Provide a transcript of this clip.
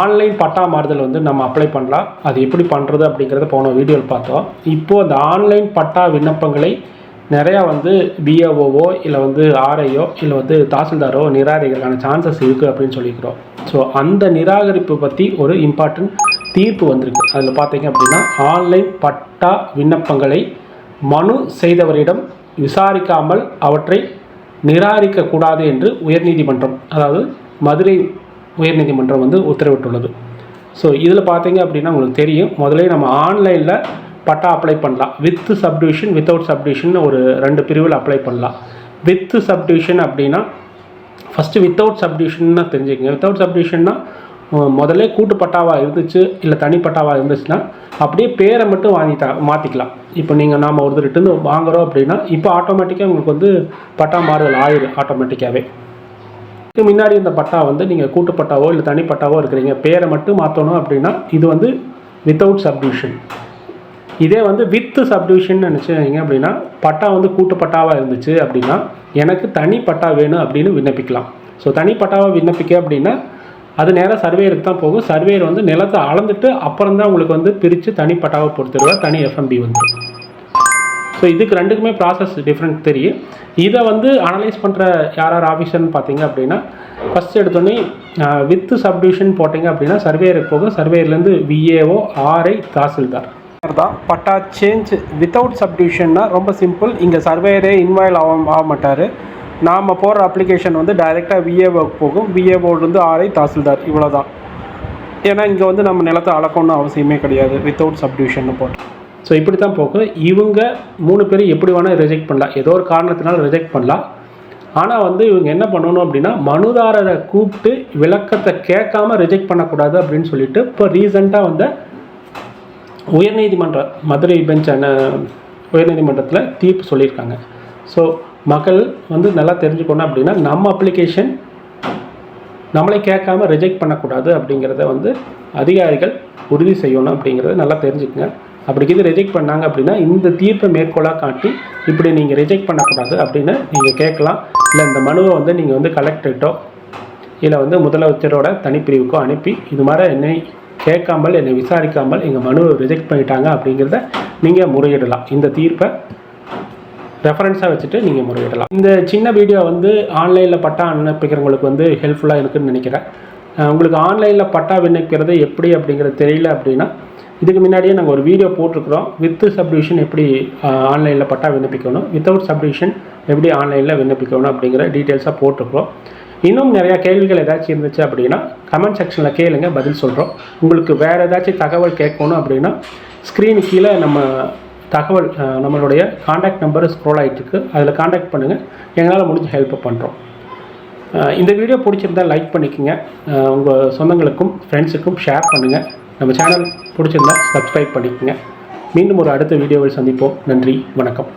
Online பட்டா மாறுதல் வந்து நம்ம அப்ளை பண்ணலாம். அது எப்படி பண்ணுறது அப்படிங்கிறத போன வீடியோவில் பார்த்தோம். இப்போது அந்த ஆன்லைன் பட்டா விண்ணப்பங்களை நிறையா வந்து பிஏஓவோ இல்லை வந்து ஆர்ஐயோ இல்லை வந்து தாசில்தாரோ நிராகரிக்கிறதுக்கான சான்சஸ் இருக்குது அப்படின்னு சொல்லிக்கிறோம் ஸோ அந்த நிராகரிப்பு பற்றி ஒரு இம்பார்ட்டன்ட் தீர்ப்பு வந்திருக்கு. அதில் பார்த்தீங்க அப்படின்னா ஆன்லைன் பட்டா விண்ணப்பங்களை மனு செய்தவரிடம் விசாரிக்காமல் அவற்றை நிராகரிக்கக்கூடாது என்று உயர்நீதிமன்றம் அதாவது மதுரை உயர்நீதிமன்றம் வந்து உத்தரவிட்டுள்ளது. ஸோ இதில் பார்த்தீங்க அப்படின்னா உங்களுக்கு தெரியும். முதலே நம்ம ஆன்லைனில் பட்டா அப்ளை பண்ணலாம். வித்து சப்டிவிஷன் வித்தவுட் சப்டிவிஷன் ஒரு ரெண்டு பிரிவில் அப்ளை பண்ணலாம். வித்து சப்டிவிஷன் அப்படின்னா ஃபஸ்ட்டு வித்தவுட் சப்டிவிஷன்னா தெரிஞ்சுக்கங்க. வித்தவுட் சப்டிவிஷன்னா முதல்ல கூட்டு பட்டாவாக இருந்துச்சு இல்லை தனி பட்டாவாக இருந்துச்சுன்னா அப்படியே பேரை மட்டும் வாங்கிட்டா மாற்றிக்கலாம் இப்போ நீங்கள் நாம் ஒருத்தர்கிட்ட வாங்குகிறோம் அப்படின்னா இப்போ ஆட்டோமேட்டிக்காக உங்களுக்கு வந்து பட்டா மாறுதல் ஆயிடும் ஆட்டோமேட்டிக்காகவே இதுக்கு முன்னாடி இந்த பட்டா வந்து நீங்கள் கூட்டு பட்டாவோ இல்லை தனிப்பட்டாவோ இருக்கிறீங்க. பேரை மட்டும் மாற்றணும் அப்படின்னா இது வந்து வித்தவுட் சப்டிவிஷன் இதே வந்து வித்து சப்டிவிஷன் நினச்சிங்க அப்படின்னா பட்டா வந்து கூட்டு பட்டாவாக இருந்துச்சு அப்படின்னா எனக்கு தனி பட்டா வேணும் அப்படின்னு விண்ணப்பிக்கலாம். ஸோ தனிப்பட்டாவாக விண்ணப்பிக்க அப்படின்னா அது நேராக சர்வேயருக்கு தான் போகும். சர்வேயர் வந்து நிலத்தை அளந்துட்டு அப்புறம் தான் உங்களுக்கு வந்து பிரித்து தனிப்பட்டாவை பொறுத்துருவா தனி எஃப்எம்பி வந்து. ஸோ இதுக்கு ரெண்டுக்குமே ப்ராசஸ் டிஃப்ரெண்ட் தெரியும் இதை வந்து அனலைஸ் பண்ணுற யார் யார் ஆஃபீஸர்னு பார்த்தீங்க அப்படின்னா ஃபஸ்ட் எடுத்தோன்னே வித்து சப்டிவிஷன் போட்டிங்க அப்படின்னா சர்வேயருக்கு போகும் சர்வேயர்லேருந்து விஏஓ ஆர்ஐ தாசில்தார். தான். பட்டா சேஞ்ச் வித்தவுட் சப்டிவிஷன்னா ரொம்ப சிம்பிள் இங்கே சர்வேயரே இன்வால்வ் ஆக ஆக மாட்டார். நாம் போடுற அப்ளிகேஷன் வந்து டைரெக்டாக விஏஓக்கு போகும். விஏஓலேருந்து ஆர்ஐ தாசில்தார். இவ்வளோ தான் ஏன்னா இங்கே வந்து நம்ம நிலத்தை அளக்கணும்னு அவசியமே கிடையாது. வித்தவுட் சப்டிவிஷன் போட்டு. ஸோ இப்படி தான் போகும் இவங்க மூணு பேரும் எப்படி வேணால் ரிஜெக்ட் பண்ணலாம். ஏதோ ஒரு காரணத்தினால ரிஜெக்ட் பண்ணலாம். ஆனால் வந்து இவங்க என்ன பண்ணணும் அப்படின்னா மனுதாரரை கூப்பிட்டு விளக்கத்தை கேட்காம ரிஜெக்ட் பண்ணக்கூடாது அப்படின்னு சொல்லிட்டு இப்போ ரீசெண்டாக வந்த உயர்நீதிமன்ற மதுரை பெஞ்ச் உயர்நீதிமன்றத்தில் தீர்ப்பு சொல்லியிருக்காங்க. ஸோ மக்கள் வந்து நல்லா தெரிஞ்சுக்கணும் அப்படின்னா நம்ம அப்ளிகேஷன் நம்மளை கேட்காம ரிஜெக்ட் பண்ணக்கூடாது அப்படிங்கிறத வந்து அதிகாரிகள் உறுதி செய்யணும் அப்படிங்கிறத நல்லா தெரிஞ்சுக்கங்க. அப்படி இது ரிஜெக்ட் பண்ணாங்க அப்படின்னா இந்த தீர்ப்பை மேற்கோளாக காட்டி இப்படி நீங்கள் ரிஜெக்ட் பண்ணக்கூடாது அப்படின்னு நீங்கள் கேட்கலாம். இல்லை இந்த மனுவை வந்து நீங்கள் வந்து கலெக்டர்கிட்டோ இல்லை வந்து முதலமைச்சரோட தனிப்பிரிவுக்கோ அனுப்பி இது மாதிரி என்னை கேட்காமல் என்னை விசாரிக்காமல் எங்கள் மனுவை ரிஜெக்ட் பண்ணிட்டாங்க அப்படிங்கிறத நீங்கள் முறையிடலாம். இந்த தீர்ப்பை ரெஃபரன்ஸாக வச்சுட்டு நீங்கள் முறையிடலாம். இந்த சின்ன வீடியோ வந்து ஆன்லைனில் பட்டா அனுப்பிக்கிறவங்களுக்கு வந்து ஹெல்ப்ஃபுல்லாக இருக்குதுன்னு நினைக்கிறேன். உங்களுக்கு ஆன்லைனில் பட்டா விண்ணப்பிக்கிறது எப்படி அப்படிங்கிறது தெரியல அப்படின்னா இதுக்கு முன்னாடியே நாங்கள் ஒரு வீடியோ போட்டிருக்கிறோம். வித்து சப்டிவிஷன் எப்படி ஆன்லைனில் பட்டா விண்ணப்பிக்கணும்? வித்தவுட் சப்டிவிஷன் எப்படி ஆன்லைனில் விண்ணப்பிக்கணும் அப்படிங்கிற டீட்டெயில்ஸாக போட்டிருக்கிறோம். இன்னும் நிறையா கேள்விகள் ஏதாச்சும் இருந்துச்சு அப்படின்னா கமெண்ட் செக்ஷனில் கேளுங்க பதில் சொல்கிறோம் உங்களுக்கு வேறு ஏதாச்சும் தகவல் கேட்கணும் அப்படின்னா ஸ்க்ரீனு கீழே நம்ம தகவல் நம்மளுடைய காண்டாக்ட் நம்பர் ஸ்க்ரோல் ஆகிட்டுருக்கு அதில் காண்டாக்ட் பண்ணுங்கள் எங்களால் முடிஞ்ச ஹெல்ப் பண்ணுறோம் இந்த வீடியோ பிடிச்சிருந்தா லைக் பண்ணிக்கோங்க. உங்கள் சொந்தங்களுக்கும் ஃப்ரெண்ட்ஸுக்கும் ஷேர் பண்ணுங்கள் நம்ம சேனல் பிடிச்சிருந்தா சப்ஸ்கிரைப் பண்ணிக்கோங்க. மீண்டும் ஒரு அடுத்த வீடியோவில் சந்திப்போம். நன்றி வணக்கம்.